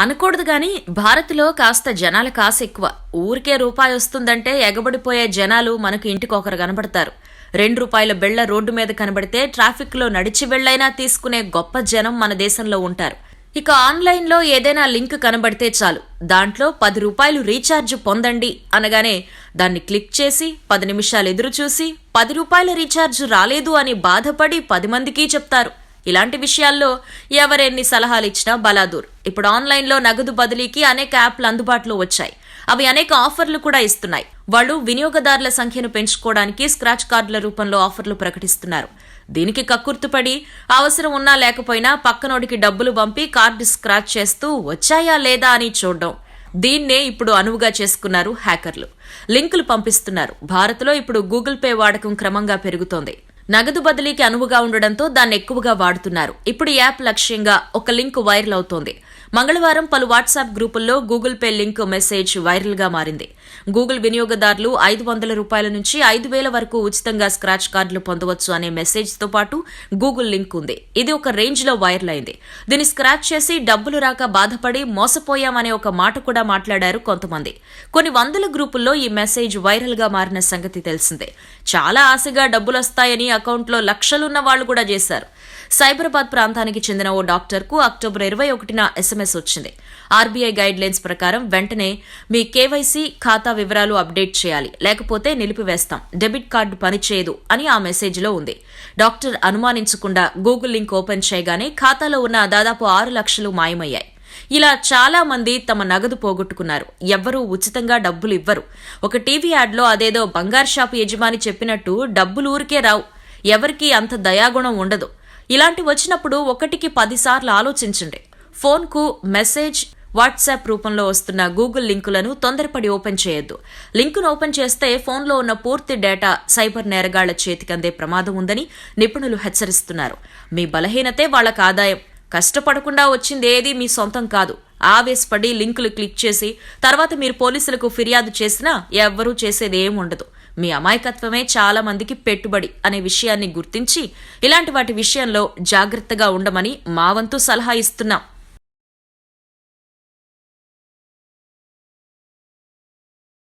అనకూడదు కానీ భారత్లో కాస్త జనాల కాసు ఎక్కువ. ఊరికే రూపాయి వస్తుందంటే ఎగబడిపోయే జనాలు మనకు ఇంటికొకరు కనబడతారు. రెండు రూపాయల బెళ్ళ రోడ్డు మీద కనబడితే ట్రాఫిక్లో నడిచి వెళ్ళైనా తీసుకునే గొప్ప జనం మన దేశంలో ఉంటారు. ఇక ఆన్లైన్లో ఏదైనా లింక్ కనబడితే చాలు. దాంట్లో పది రూపాయలు రీఛార్జ్ పొందండి అనగానే దాన్ని క్లిక్ చేసి పది నిమిషాలు ఎదురుచూసి పది రూపాయల రీఛార్జ్ రాలేదు అని బాధపడి పది మందికి చెప్తారు. ఇలాంటి విషయాల్లో ఎవరెన్ని సలహాలు ఇచ్చినా బలాదూర్. ఇప్పుడు ఆన్లైన్లో నగదు బదిలీకి అనేక యాప్లు అందుబాటులో వచ్చాయి. అవి అనేక ఆఫర్లు కూడా ఇస్తున్నాయి. వాళ్ళు వినియోగదారుల సంఖ్యను పెంచుకోవడానికి స్క్రాచ్ కార్డుల రూపంలో ఆఫర్లు ప్రకటిస్తున్నారు. దీనికి కక్కుర్తుపడి అవసరం ఉన్నా లేకపోయినా పక్కనోడికి డబ్బులు పంపి కార్డు స్క్రాచ్ చేస్తూ వచ్చాయా లేదా అని చూడడం. దీన్నే ఇప్పుడు అనువుగా చేసుకున్నారు హ్యాకర్లు. లింకులు పంపిస్తున్నారు. భారత్లో ఇప్పుడు గూగుల్ పే వాడకం క్రమంగా పెరుగుతోంది. నగదు బదిలీకి అనువుగా ఉండడంతో దాన్ని ఎక్కువగా వాడుతున్నారు. ఇప్పుడు యాప్ లక్ష్యంగా ఒక లింక్ వైరల్ అవుతోంది. మంగళవారం పలు వాట్సాప్ గ్రూపుల్లో గూగుల్ పే లింక్ మెసేజ్ వైరల్గా మారింది. గూగుల్ వినియోగదారులు ఐదు వందల రూపాయల నుంచి ఐదు వేల వరకు ఉచితంగా స్క్రాచ్ కార్డులు పొందవచ్చు అనే మెసేజ్తో పాటు గూగుల్ లింక్ ఉంది. ఇది ఒక రేంజ్లో వైరల్ అయింది. దీన్ని స్క్రాచ్ చేసి డబ్బులు రాక బాధపడి మోసపోయామనే ఒక మాట కూడా మాట్లాడారు కొంతమంది. కొన్ని వందల గ్రూపుల్లో ఈ మెసేజ్ వైరల్గా మారిన సంగతి తెలిసిందే. చాలా ఆశగా డబ్బులొస్తాయని అకౌంట్లో లక్షలున్న వాళ్ళు కూడా చేశారు. సైబరాబాద్ ప్రాంతానికి చెందిన ఓ డాక్టర్కు అక్టోబర్ ఇరవై ఒకటిన ఎస్ఎంఎస్ వచ్చింది. ఆర్బీఐ గైడ్ లైన్స్ ప్రకారం వెంటనే మీ కేవైసీ ఖాతా ఖాతా వివరాలు అప్డేట్ చేయాలి. లేకపోతే నిలిపివేస్తాం. డెబిట్ కార్డు పనిచేయదు అని ఆ మెసేజ్లో ఉంది. డాక్టర్ అనుమానించకుండా గూగుల్ లింక్ ఓపెన్ చేయగానే ఖాతాలో ఉన్న దాదాపు ఆరు లక్షలు మాయమయ్యాయి. ఇలా చాలా మంది తమ నగదు పోగొట్టుకున్నారు. ఎవ్వరూ ఉచితంగా డబ్బులు ఇవ్వరు. ఒక టీవీ యాడ్లో అదేదో బంగారు షాపు యజమాని చెప్పినట్టు డబ్బులు ఊరికే రావు. ఎవరికీ అంత దయాగుణం ఉండదు. ఇలాంటి వచ్చినప్పుడు ఒకటికి పదిసార్లు ఆలోచించండి. ఫోన్కు మెసేజ్ వాట్సాప్ రూపంలో వస్తున్న గూగుల్ లింకులను తొందరపడి ఓపెన్ చేయొద్దు. లింకును ఓపెన్ చేస్తే ఫోన్లో ఉన్న పూర్తి డేటా సైబర్ నేరగాళ్ళ చేతికందే ప్రమాదం ఉందని నిపుణులు హెచ్చరిస్తున్నారు. మీ బలహీనతే వాళ్ళకు ఆదాయం. కష్టపడకుండా వచ్చింది ఏది మీ సొంతం కాదు. ఆవేశపడి లింకులు క్లిక్ చేసి తర్వాత మీరు పోలీసులకు ఫిర్యాదు చేసినా ఎవ్వరూ చేసేది ఏముండదు ఉండదు. మీ అమాయకత్వమే చాలా మందికి పెట్టుబడి అనే విషయాన్ని గుర్తించి ఇలాంటి వాటి విషయంలో జాగ్రత్తగా ఉండమని మా వంతు సలహా ఇస్తున్నాం.